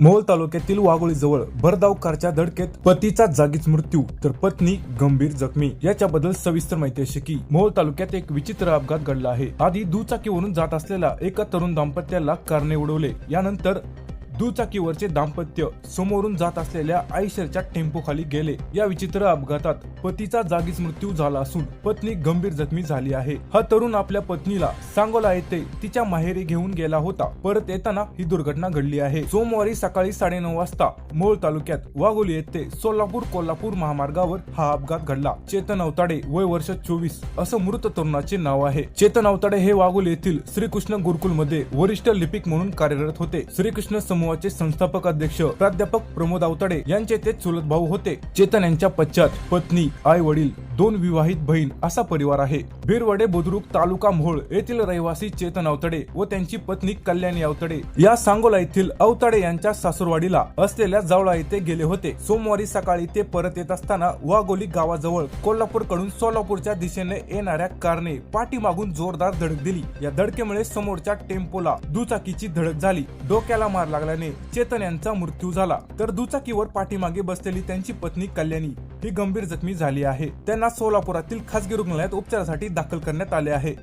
मोहोळ तालुक्यातील वाघोळीजवळ भरधाव कारच्या धडकेत पतीचा जागीच मृत्यू तर पत्नी गंभीर जखमी. याच्याबद्दल सविस्तर माहिती अशी की मोहोळ तालुक्यात एक विचित्र अपघात घडला आहे. आधी दुचाकीवरून जात असलेला एका तरुण दाम्पत्याला कारने उडवले. यानंतर दुचाकीवरचे दाम्पत्य समोरून जात असलेल्या आयशरच्या टेम्पो खाली गेले. या विचित्र अपघातात पतीचा जागीच मृत्यू झाला असून पत्नी गंभीर जखमी झाली आहे. हा तरुण आपल्या पत्नीला सांगोला येथे तिच्या माहेरी घेऊन गेला होता. परत येताना ही दुर्घटना घडली आहे. सोमवारी सकाळी साडेनऊ वाजता मोळ तालुक्यात वाघोली येथे सोलापूर कोल्हापूर महामार्गावर हा अपघात घडला. चेतन अवताडे वय वर्ष चोवीस असं मृत तरुणाचे नाव आहे. चेतन अवताडे हे वाघोली येथील श्रीकृष्ण गुरुकुलमध्ये वरिष्ठ लिपिक म्हणून कार्यरत होते. श्रीकृष्ण समूहाचे संस्थापक अध्यक्ष प्राध्यापक प्रमोद आवताडे यांचे ते चुलत भाऊ होते. चेतन यांच्या पश्चात पत्नी आई वडील दोन विवाहित बहीण असा परिवार आहे. भिरवडे बुद्रुक तालुका मोहोळ येथील रहिवासी चेतन अवतडे व त्यांची पत्नी कल्याणी अवतडे या सांगोला येथील अवतडे यांच्या सासूरवाडीला असलेल्या जावळा येथे गेले होते. सोमवारी सकाळी ते परत येत असताना वाघोली गावाजवळ कोल्हापूरकडून सोलापूरच्या दिशेने येणाऱ्या कारने पाठीमागून जोरदार धडक दिली. या धडकेमुळे समोरच्या टेम्पोला दुचाकीची धडक झाली. डोक्याला मार लागल्याने चेतन यांचा मृत्यू झाला. तर दुचाकीवर पाठीमागे बसलेली त्यांची पत्नी कल्याणी ही गंभीर जखमी झाली आहे. त्यांना सोलापुरातील खासगी रुग्णालयात उपचारासाठी दाखल करण्यात आले आहे.